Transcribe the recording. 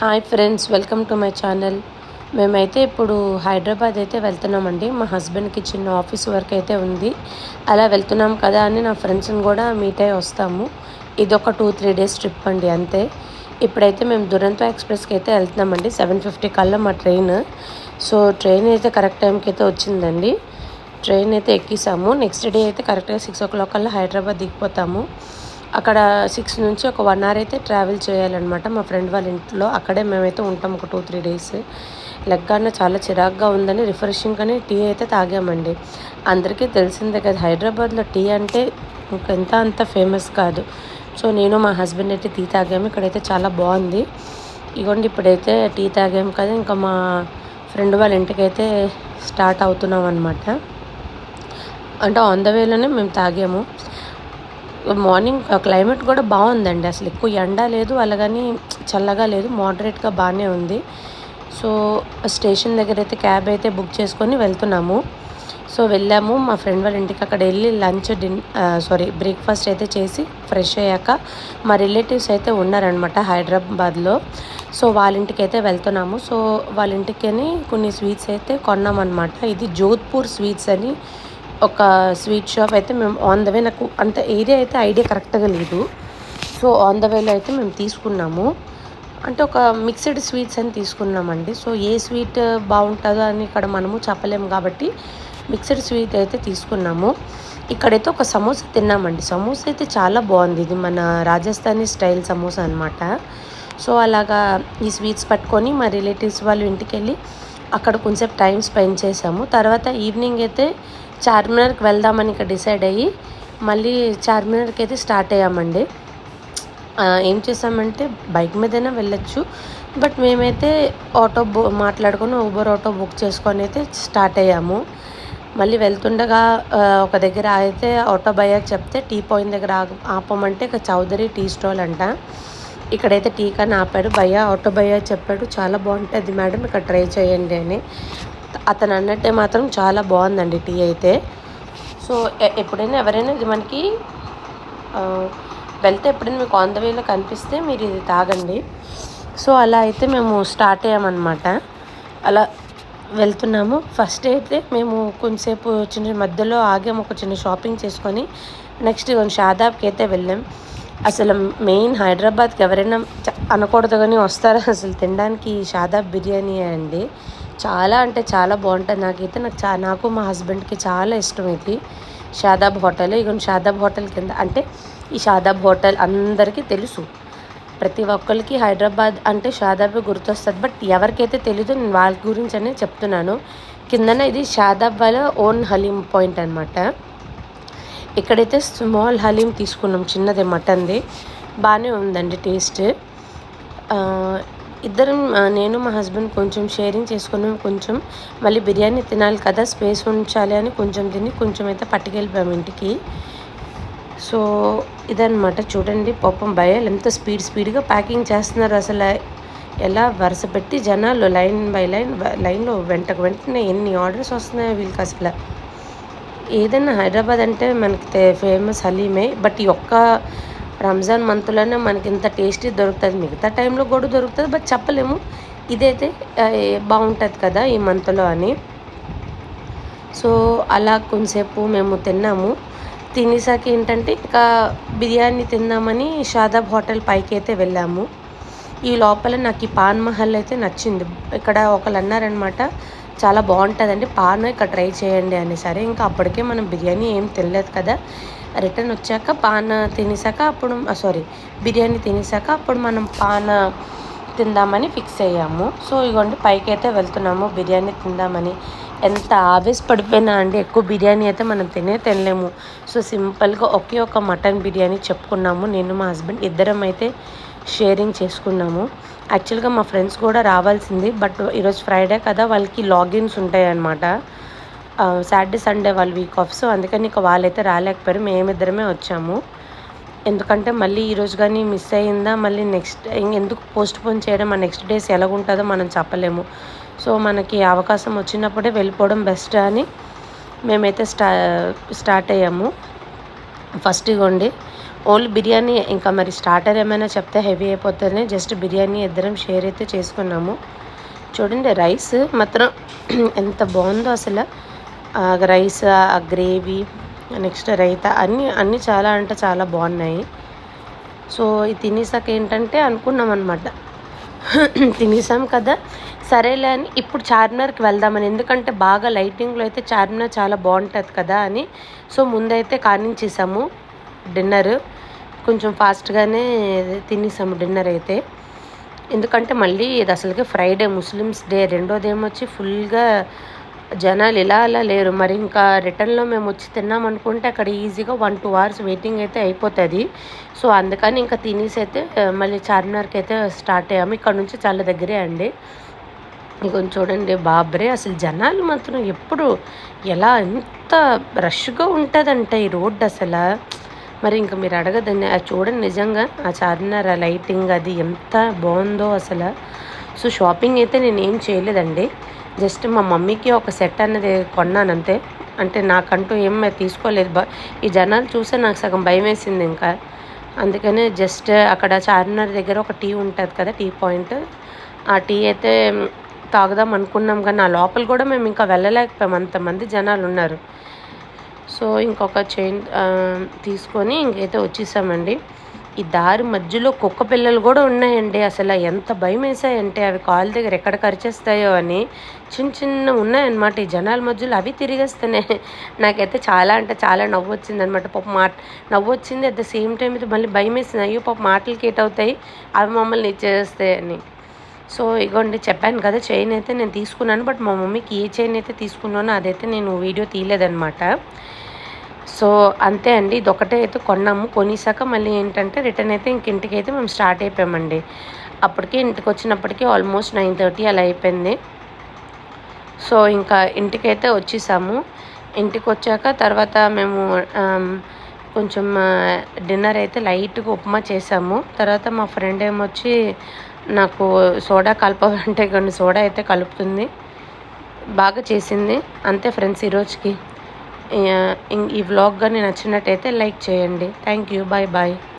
Hi friends welcome to my channel. మేమైతే ఇప్పుడు హైదరాబాద్ అయితే వెళ్తున్నామండి. మా హస్బెండ్కి చిన్న ఆఫీస్ వర్క్ అయితే ఉంది. అలా వెళ్తున్నాం కదా అని నా ఫ్రెండ్స్ని కూడా మీట్ అయ్యి వస్తాము. ఇది ఒక టూ త్రీ డేస్ ట్రిప్ అండి అంతే. ఇప్పుడైతే మేము దురంతో ఎక్స్ప్రెస్కి అయితే వెళ్తున్నామండి. సెవెన్ ఫిఫ్టీ కల్లా మా ట్రైన్. సో ట్రైన్ అయితే కరెక్ట్ టైంకి అయితే వచ్చిందండి. ట్రైన్ అయితే ఎక్కిసాము. నెక్స్ట్ డే అయితే కరెక్ట్గా సిక్స్ ఓ క్లాక్ కల్లా హైదరాబాద్ దిగిపోతాము. అక్కడ సిక్స్ నుంచి ఒక వన్ అవర్ అయితే ట్రావెల్ చేయాలన్నమాట. మా ఫ్రెండ్ వాళ్ళ ఇంట్లో అక్కడే మేమైతే ఉంటాం ఒక టూ త్రీ డేస్ లెగ్గాన చాలా చిరాగ్గా ఉందని రిఫ్రెషింగ్ అని టీ అయితే తాగామండి. అందరికీ తెలిసిందే కదా హైదరాబాద్లో టీ అంటే ఇంకెంత అంత ఫేమస్ కాదు. సో నేను మా హస్బెండ్ అయితే టీ తాగాము. ఇక్కడైతే చాలా బాగుంది. ఇగోండి ఇప్పుడైతే టీ తాగాము కదా ఇంకా మా ఫ్రెండ్ వాళ్ళ ఇంటికైతే స్టార్ట్ అవుతున్నాం అనమాట అంటే ఆన్ ద వేలోనే మేము తాగాము. మార్నింగ్ క్లైమేట్ కూడా బాగుందండి. అసలు ఎక్కువ ఎండ లేదు అలాగని చల్లగా లేదు మోడరేట్గా బాగానే ఉంది. సో స్టేషన్ దగ్గర అయితే క్యాబ్ అయితే బుక్ చేసుకొని వెళ్తున్నాము. సో వెళ్ళాము. మా ఫ్రెండ్ వాళ్ళ ఇంటికి అక్కడ వెళ్ళి లంచ్ డిన్ సారీ బ్రేక్ఫాస్ట్ అయితే చేసి ఫ్రెష్ అయ్యాక మా రిలేటివ్స్ అయితే ఉన్నారనమాట హైదరాబాద్లో. సో వాళ్ళ ఇంటికి అయితే వెళ్తున్నాము. సో వాళ్ళ ఇంటికి కొన్ని స్వీట్స్ అయితే కొన్నామన్నమాట. ఇది జోధ్పూర్ స్వీట్స్ అని ఒక స్వీట్ షాప్ అయితే మేము ఆన్ ద వే నాకు అంత ఏరియా అయితే ఐడియా కరెక్ట్గా లేదు. సో ఆన్ ద వేలో అయితే మేము తీసుకున్నాము. అంటే ఒక మిక్స్డ్ స్వీట్స్ అని తీసుకున్నామండి. సో ఏ స్వీట్ బాగుంటుందో అని ఇక్కడ మనము చెప్పలేము కాబట్టి మిక్స్డ్ స్వీట్ అయితే తీసుకున్నాము. ఇక్కడైతే ఒక సమోసా తిన్నామండి. సమోసా అయితే చాలా బాగుంది. ఇది మన రాజస్థానీ స్టైల్ సమోసా అనమాట సో అలాగా ఈ స్వీట్స్ పట్టుకొని మా రిలేటివ్స్ వాళ్ళు ఇంటికి వెళ్ళి అక్కడ కొంచెం టైం స్పెండ్ చేసాము. తర్వాత ఈవినింగ్ అయితే చార్మినార్కి వెళ్దామని ఇక్కడ డిసైడ్ అయ్యి మళ్ళీ చార్మినార్కి అయితే స్టార్ట్ అయ్యామండి. ఏం చేసామంటే బైక్ మీదైనా వెళ్ళొచ్చు. బట్ మేమైతే ఆటో బు మాట్లాడుకొని ఊబర్ ఆటో బుక్ చేసుకొని అయితే స్టార్ట్ అయ్యాము. మళ్ళీ వెళ్తుండగా ఒక దగ్గర అయితే ఆటో భయ్యాకి చెప్తే టీ పాయింట్ దగ్గర ఆపమంటే ఇక చౌదరి టీ స్టాల్ అంట. ఇక్కడైతే టీ కానీ ఆపాడు. భయ్య ఆటో భయ్య చెప్పాడు. చాలా బాగుంటుంది మేడం ఇక్కడ ట్రై చేయండి అని. అతను అన్నట్టే మాత్రం చాలా బాగుందండి టీ అయితే. సో ఎప్పుడైనా ఎవరైనా ఇది మనకి వెళ్తే ఎప్పుడైనా మీకు ఆన్ ద వేలో కనిపిస్తే మీరు ఇది తాగండి. సో అలా అయితే మేము స్టార్ట్ అయ్యామన్నమాట. అలా వెళ్తున్నాము. ఫస్ట్ అయితే మేము కొంచెంసేపు చిన్న మధ్యలో ఆగాము ఒక చిన్న షాపింగ్ చేసుకొని నెక్స్ట్ షాదాబ్కి అయితే వెళ్ళాం. అసలు మెయిన్ హైదరాబాద్కి ఎవరైనా అనకూడదు కానీ వస్తారా? అసలు తినడానికి షాదాబ్ బిర్యానీ అండి. చాలా అంటే చాలా బాగుంటుంది. నాకైతే నాకు చా నాకు మా హస్బెండ్కి చాలా ఇష్టం ఇది. షాదాబ్ హోటల్. ఇక షాదాబ్ హోటల్ కింద అంటే ఈ షాదాబ్ హోటల్ అందరికీ తెలుసు. ప్రతి ఒక్కరికి హైదరాబాద్ అంటే షాదాబ్ గుర్తొస్తుంది. బట్ ఎవరికైతే తెలియదు నేను వాళ్ళ గురించి అనే చెప్తున్నాను. కిందన ఇది షాదాబ్ వాళ్ళ ఓన్ హలీం పాయింట్ అనమాట ఇక్కడైతే స్మాల్ హలీం తీసుకున్నాం. చిన్నది మటన్ది. బాగానే ఉందండి టేస్ట్. ఇద్దరం నేను మా హస్బెండ్ కొంచెం షేరింగ్ చేసుకున్నాం కొంచెం మళ్ళీ బిర్యానీ తినాలి కదా స్పేస్ ఉంచాలి అని కొంచెం తిని కొంచెం అయితే పట్టుకెళ్ళిపోయాము ఇంటికి. సో ఇదనమాట చూడండి పాపం భయాలు ఎంత స్పీడ్ స్పీడ్గా ప్యాకింగ్ చేస్తున్నారు అసలు. ఎలా వరుస పెట్టి జనాలు లైన్ బై లైన్ లైన్లో వెంటకు వెంటనే ఎన్ని ఆర్డర్స్ వస్తున్నాయో వీళ్ళకి అసలు. ఏదైనా హైదరాబాద్ అంటే మనకి ఫేమస్ హలీమే. బట్ ఈ ఒక్క రంజాన్ మంత్లోనే మనకి ఇంత టేస్టీ దొరుకుతుంది. మిగతా టైంలో కూడా దొరుకుతుంది బట్ చెప్పలేము. ఇదైతే బాగుంటుంది కదా ఈ మంత్లో అని. సో అలా కొంతసేపు మేము తిన్నాము. తినేసాక ఏంటంటే ఇంకా బిర్యానీ తిందామని షాదాబ్ హోటల్ పైకి అయితే వెళ్ళాము. ఈ లోపల నాకు ఈ పాన్ మహల్ అయితే నచ్చింది. ఇక్కడ ఒకళ్ళు అన్నారనమాట చాలా బాగుంటుందండి పాన్ ఇక్కడ ట్రై చేయండి అని సరే ఇంకా అప్పటికే మనం బిర్యానీ ఏం తినలేదు కదా. రిటర్న్ వచ్చాక పాన్ తినేసాక అప్పుడు సారీ బిర్యానీ తినేసాక అప్పుడు మనం పాన్ తిందామని ఫిక్స్ అయ్యాము. సో ఇగోండి పైకి అయితే వెళ్తున్నాము బిర్యానీ తిందామని. ఎంత ఆవేశ పడిపోయినా అండి ఎక్కువ బిర్యానీ అయితే మనం తినే తినలేము. సో సింపుల్గా ఒకే ఒక మటన్ బిర్యానీ చెప్పుకున్నాము. నేను మా హస్బెండ్ ఇద్దరం అయితే షేరింగ్ చేసుకున్నాము. యాక్చువల్గా మా ఫ్రెండ్స్ కూడా రావాల్సింది బట్ ఈరోజు ఫ్రైడే కదా వాళ్ళకి లాగిన్స్ ఉంటాయన్నమాట. సాటర్డే సండే వాళ్ళ వీక్ ఆఫ్ సో అందుకని ఇక వాళ్ళైతే రాలేకపోయారు. మేమిద్దరమే వచ్చాము. ఎందుకంటే మళ్ళీ ఈరోజు కానీ మిస్ అయ్యిందా మళ్ళీ నెక్స్ట్ ఎందుకు పోస్ట్ పోన్ చేయడం ఆ నెక్స్ట్ డేస్ ఎలాగుంటుందో మనం చెప్పలేము. సో మనకి అవకాశం వచ్చినప్పుడే వెళ్ళిపోవడం బెస్ట్ అని మేమైతే స్టా స్టార్ట్ అయ్యాము. ఫస్ట్ ఇవ్వండి ఓన్లీ బిర్యానీ ఇంకా మరి స్టార్టర్ ఏమైనా చెప్తే హెవీ అయిపోతుంది జస్ట్ బిర్యానీ ఇద్దరం షేర్ అయితే చేసుకున్నాము. చూడండి రైస్ మాత్రం ఎంత బాగుందో అసలు. రైస్ ఆ గ్రేవీ నెక్స్ట్ రైతా అన్నీ అన్నీ చాలా అంటే చాలా బాగున్నాయి. సో ఇది తినేసాక ఏంటంటే అనుకున్నాం అనమాట తినేసాం కదా. సరేలే అని ఇప్పుడు చార్మినార్కి వెళ్దామని ఎందుకంటే బాగా లైటింగ్లో అయితే చార్మినార్ చాలా బాగుంటుంది కదా అని. సో ముందైతే కానించేసాము డిన్నర్. కొంచెం ఫాస్ట్గానే తినేసాము డిన్నర్ అయితే. ఎందుకంటే మళ్ళీ ఇది అసలుకి ఫ్రైడే ముస్లిమ్స్ డే రెండోది ఏమొచ్చి ఫుల్గా జనాలు ఇలా అలా లేరు. మరి ఇంకా రిటర్న్లో మేము వచ్చి తిన్నాం అనుకుంటే అక్కడ ఈజీగా వన్ టూ అవర్స్ వెయిటింగ్ అయితే అయిపోతుంది. సో అందుకని ఇంకా తినేసి అయితే మళ్ళీ చార్మినార్కి అయితే స్టార్ట్ అయ్యాము. ఇక్కడ నుంచి చాలా దగ్గరే అండి. ఇంకొంచెం చూడండి బాబ్రే అసలు జనాలు మాత్రం ఎప్పుడు ఎలా ఎంత రష్గా ఉంటుందంటే ఈ రోడ్డు అసలు. మరి ఇంకా మీరు అడగదండి అది చూడండి నిజంగా ఆ చార్మినార్ ఆ లైటింగ్ అది ఎంత బాగుందో అసలు. సో షాపింగ్ అయితే నేనేం చేయలేదండి. జస్ట్ మా మమ్మీకి ఒక సెట్ అనేది కొన్నాను అంతే అంటే నాకంటూ ఏం తీసుకోలేదు. బా ఈ జనాలు చూస్తే నాకు సగం భయం వేసింది ఇంకా. అందుకనే జస్ట్ అక్కడ చార్మినార్ దగ్గర ఒక టీ ఉంటుంది కదా టీ పాయింట్. ఆ టీ అయితే తాగుదాం అనుకున్నాం కానీ ఆ లోపల కూడా మేము ఇంకా వెళ్ళలేకపోయాం. అంతమంది జనాలు ఉన్నారు. సో ఇంకొక చైన్ తీసుకొని ఇంకైతే వచ్చేసామండి. ఈ దారి మధ్యలో కుక్క పిల్లలు కూడా ఉన్నాయండి. అసలు ఎంత భయం వేసాయంటే అవి కాలు దగ్గర ఎక్కడ కరిచేస్తాయో అని చిన్న చిన్న ఉన్నాయన్నమాట. ఈ జనాల మధ్యలో అవి తిరిగేస్తున్నాయి. నాకైతే చాలా అంటే చాలా నవ్వు వచ్చింది అనమాట పాప మాట నవ్వు వచ్చింది. అట్ ద సేమ్ టైం అయితే మళ్ళీ భయం వేసింది. అయ్యో పాప మాటలు కేట్ అవుతాయి అవి మమ్మల్ని ఇచ్చేస్తాయి అని. సో ఇగోండి చెప్పాను కదా చైన్ అయితే నేను తీసుకున్నాను. బట్ మా మమ్మీకి ఏ చైన్ అయితే తీసుకున్నానో అదైతే నేను వీడియో తీయలేదనమాట సో అంతే అండి. ఇది ఒకటే అయితే కొన్నాము. కొనేసాక మళ్ళీ ఏంటంటే రిటర్న్ అయితే ఇంక ఇంటికి అయితే మేము స్టార్ట్ అయిపోయామండి. అప్పటికి ఇంటికి వచ్చినప్పటికీ ఆల్మోస్ట్ నైన్ థర్టీ అలా అయిపోయింది. సో ఇంకా ఇంటికైతే వచ్చేసాము. ఇంటికి వచ్చాక తర్వాత మేము కొంచెం డిన్నర్ అయితే లైట్గా ఉప్మా చేసాము. తర్వాత మా ఫ్రెండ్ ఏమొచ్చి నాకు సోడా కలపాలంటే కొన్ని సోడా అయితే కలుపుతుంది. బాగా చేసింది. అంతే ఫ్రెండ్స్ ఈరోజుకి. ఈ వ్లాగ్ కానీ నచ్చినట్టయితే లైక్ చేయండి. Thank you bye bye